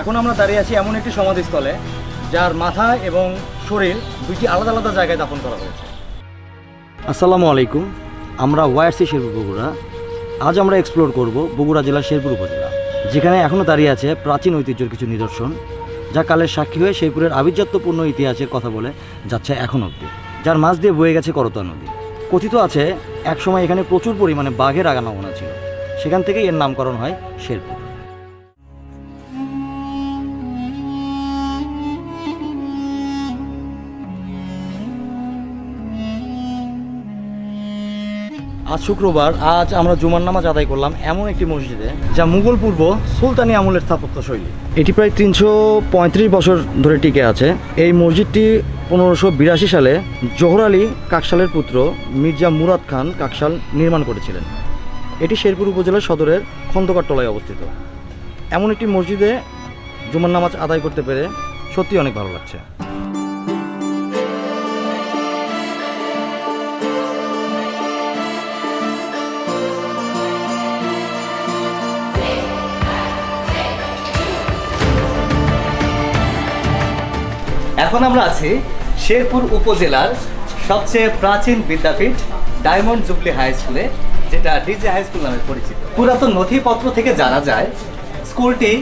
এখন আমরা দাঁড়িয়ে আছি এমন একটি সমাধিস্থলে, যার মাথা এবং শরীর দুইটি আলাদা আলাদা জায়গায় দাফন করা হয়েছে। আসসালামু আলাইকুম। আমরা ওয়াইআরসি শেরপুর বগুড়া। আজ আমরা এক্সপ্লোর করব বগুড়া জেলার শেরপুর উপজেলা, যেখানে এখনও দাঁড়িয়ে আছে প্রাচীন ঐতিহ্যের কিছু নিদর্শন, যা কালের সাক্ষী হয়ে শেরপুরের আভিজাত্যপূর্ণ ইতিহাসের কথা বলে যাচ্ছে এখন অবধি, যার মাছ দিয়ে বয়ে গেছে করতা নদী। কথিত আছে, একসময় এখানে প্রচুর পরিমাণে বাঘের আগানাগোনা ছিল। সেখান থেকেই এর নামকরণ হয় শেরপুর। আজ শুক্রবার আজ আমরা জুমার নামাজ আদায় করলাম এমন একটি মসজিদে যা মুঘল পূর্ব সুলতানি আমলের স্থাপত্য শৈলী। এটি প্রায় তিনশো পঁয়ত্রিশ বছর ধরে টিকে আছে। এই মসজিদটি পনেরোশো বিরাশি সালে জোহর আলী কাকশালের পুত্র মির্জা মুরাদ খান কাকশাল নির্মাণ করেছিলেন। এটি শেরপুর উপজেলার সদরের খন্দকার টলায় অবস্থিত। এমন একটি মসজিদে জুমার নামাজ আদায় করতে পেরে সত্যি অনেক ভালো লাগছে। এখন আমরা আছি শেরপুর উপজেলার সবচেয়ে প্রাচীন বিদ্যাপীঠ ডায়মন্ড জুবলি হাই স্কুলে, যেটা ডিজে হাই স্কুল নামে পরিচিত। পুরাতন নথিপত্র থেকে জানা যায়, স্কুলটি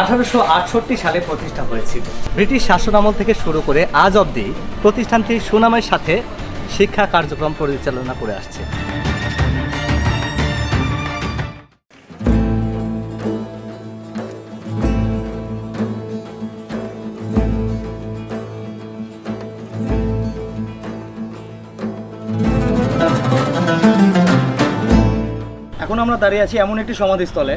আঠারোশো আটষট্টি সালে প্রতিষ্ঠা হয়েছিল। ব্রিটিশ শাসনামল থেকে শুরু করে আজ অবধি প্রতিষ্ঠানটি সুনামের সাথে শিক্ষা কার্যক্রম পরিচালনা করে আসছে। এখন আমরা দাঁড়িয়ে আছি এমন একটি সমাধিস্থলে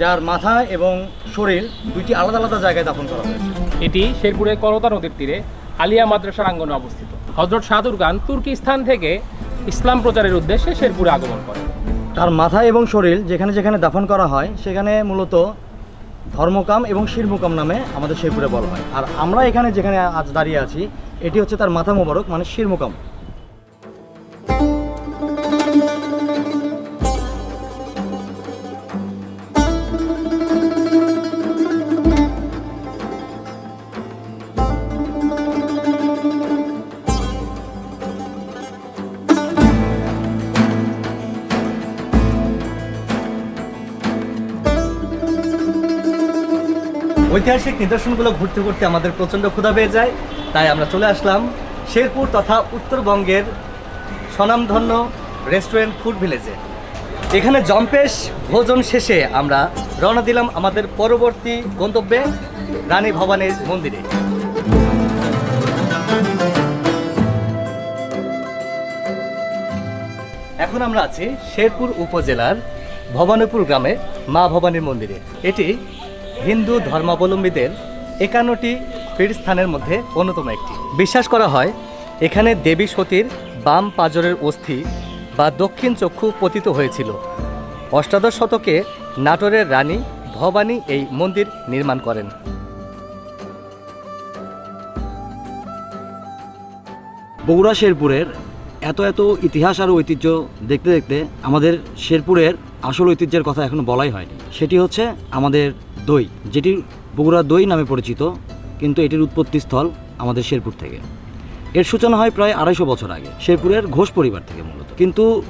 যার মাথা এবং শরীর দুইটি আলাদা আলাদা জায়গায় দাফন করা হয়েছে। এটি শেরপুরের করতা নদীর তীরে আলিয়া মাদ্রাসার আঙ্গনে অবস্থিত। হজরত শাহদুরগান তুর্কিস্তান থেকে ইসলাম প্রচারের উদ্দেশ্যে শেরপুরে আগমন করে তার মাথা এবং শরীর যেখানে যেখানে দাফন করা হয় সেখানে মূলত ধর্মকাম এবং শিরমুকাম নামে আমাদের শেরপুরে বলা হয়। আর আমরা এখানে যেখানে আজ দাঁড়িয়ে আছি এটি হচ্ছে তার মাথা মোবারক মানে শিরমুকাম। ঐতিহাসিক নিদর্শনগুলো ঘুরতে ঘুরতে আমাদের প্রচণ্ড ক্ষুধা পেয়ে যায়। তাই আমরা চলে আসলাম শেরপুর তথা উত্তরবঙ্গের স্বনামধন্য রেস্টুরেন্ট ফুড ভিলেজে। এখানে জম্পেশ ভোজন শেষে আমরা রওনা দিলাম আমাদের পরবর্তী গন্তব্যে রানী ভবানীর মন্দিরে। এখন আমরা আছি শেরপুর উপজেলার ভবানীপুর গ্রামে মা ভবানীর মন্দিরে। এটি হিন্দু ধর্মাবলম্বীদের একান্নটি পীঠস্থানের মধ্যে অন্যতম একটি। বিশ্বাস করা হয়, এখানে দেবী সতীর বাম পাজরের অস্থি বা দক্ষিণ চক্ষু পতিত হয়েছিল। অষ্টাদশ শতকে নাটোরের রানী ভবানী এই মন্দির নির্মাণ করেন। বগুড়া শেরপুরের এত এত ইতিহাস আর ঐতিহ্য দেখতে দেখতে আমাদের শেরপুরের আসল ঐতিহ্যের কথা এখনও বলাই হয়নি। সেটি হচ্ছে আমাদের দই, যেটি বগুড়া দই নামে পরিচিত, কিন্তু এটির উৎপত্তি স্থল আমাদের শেরপুর থেকে। এর সূচনা হয় প্রায় আড়াইশো বছর আগে, শেরপুরের ঘোষ পরিবার থেকে মূলত। কিন্তু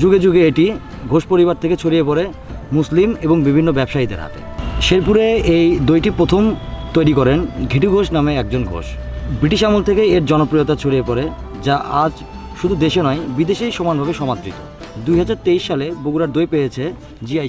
যুগে যুগে এটি ঘোষ পরিবার থেকে ছড়িয়ে পড়ে মুসলিম এবং বিভিন্ন ব্যবসায়ীদের হাতে। শেরপুরে এই দইটি প্রথম তৈরি করেন ঘিটু ঘোষ নামে একজন ঘোষ। ব্রিটিশ আমল থেকে এর জনপ্রিয়তা ছড়িয়ে পড়ে, যা আজ শুধু দেশে নয়, বিদেশেই সমানভাবে সমাদৃত। দুই হাজার তেইশ সালে বগুড়ার দই পেয়েছে জিআই